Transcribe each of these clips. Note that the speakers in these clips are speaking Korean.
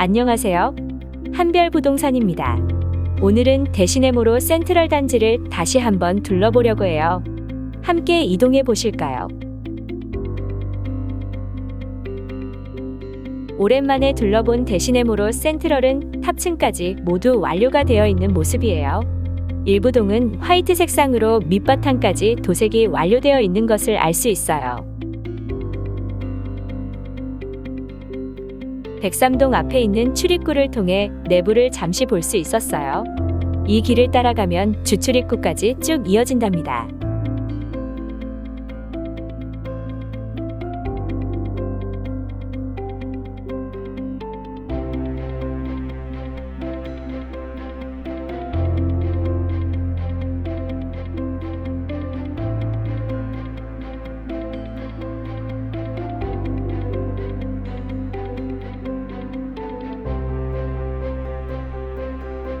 안녕하세요. 한별 부동산입니다. 오늘은 대신해모로 센트럴 단지를 다시 한번 둘러보려고 해요. 함께 이동해 보실까요? 오랜만에 둘러본 대신해모로 센트럴은 탑층까지 모두 완료가 되어 있는 모습이에요. 일부 동은 화이트 색상으로 밑바탕까지 도색이 완료되어 있는 것을 알 수 있어요. 백삼동 앞에 있는 출입구를 통해 내부를 잠시 볼 수 있었어요. 이 길을 따라가면 주출입구까지 쭉 이어진답니다.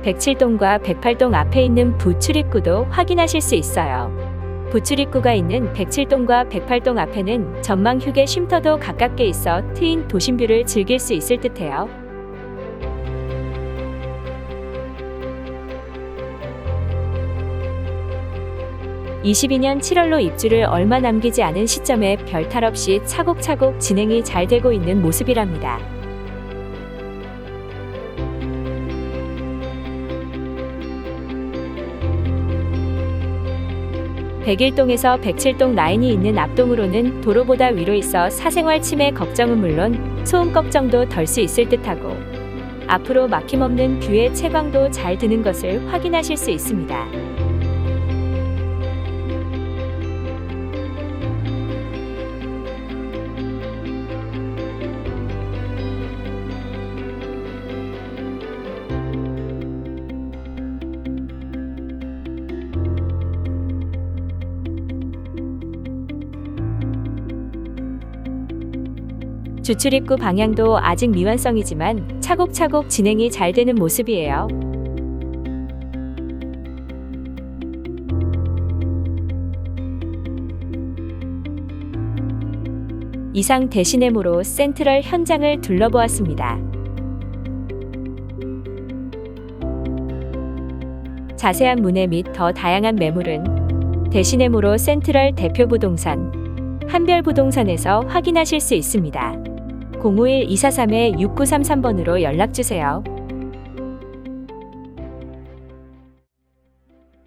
백칠동과 백팔동 앞에 있는 부출입구도 확인하실 수 있어요. 부출입구가 있는 백칠동과 백팔동 앞에는 전망 휴게 쉼터도 가깝게 있어 트인 도심뷰를 즐길 수 있을 듯해요. (22년 7월로) 입주를 얼마 남기지 않은 시점에 별 탈 없이 차곡차곡 진행이 잘 되고 있는 모습이랍니다. 백일동에서 백칠동 라인이 있는 앞동으로는 도로보다 위로 있어 사생활 침해 걱정은 물론 소음 걱정도 덜 수 있을 듯하고 앞으로 막힘없는 뷰의 채광도 잘 드는 것을 확인하실 수 있습니다. 주출입구 방향도 아직 미완성이지만 차곡차곡 진행이 잘 되는 모습이에요. 이상 대신해모로 센트럴 현장을 둘러보았습니다. 자세한 문의 및 더 다양한 매물은 대신해모로 센트럴 대표 부동산 한별부동산에서 확인하실 수 있습니다. 051-243-6933번으로 연락주세요.